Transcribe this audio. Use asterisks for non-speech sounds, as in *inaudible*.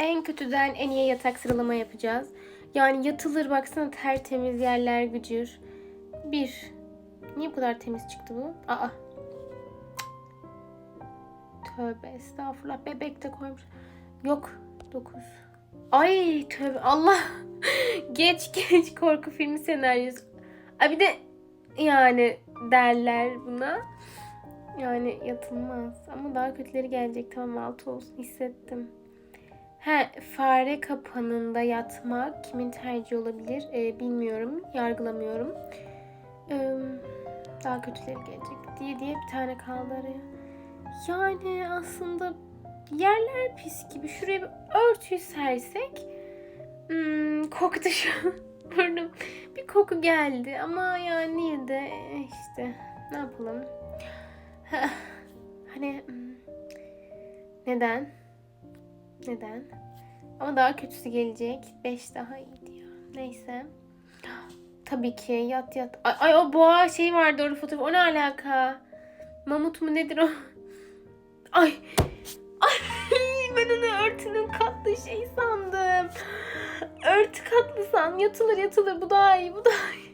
En kötüden en iyi yatak sıralama yapacağız. Yani yatılır baksana tertemiz yerler gücür. Bir. Niye bu kadar temiz çıktı bu? Aa. Tövbe estağfurullah. Bebek de koymuş. Yok. Dokuz. Ay tövbe Allah. *laughs* geç geç korku filmi senaryosu. Ay bir de yani derler buna. Yani yatılmaz. Ama daha kötüleri gelecek. Tamam altı olsun hissettim. He, fare kapanında yatmak kimin tercihi olabilir Ee, bilmiyorum. Yargılamıyorum. Ee, daha kötüleri gelecek diye diye bir tane kaldı araya. Yani aslında yerler pis gibi. Şuraya bir örtüyü sersek hmm, koktu şu. *laughs* Bir koku geldi ama yani yine de eh, işte ne yapalım. *laughs* hani hmm, neden? Neden? Ama daha kötüsü gelecek. 5 daha iyiydi ya. Neyse. Tabii ki yat yat. Ay, ay o boğa şey vardı orada fotoğraf. O ne alaka? Mamut mu nedir o? Ay. Ay ben onu örtünün katlı şey sandım. Örtü katlı san. Yatılır yatılır. Bu daha iyi. Bu daha iyi.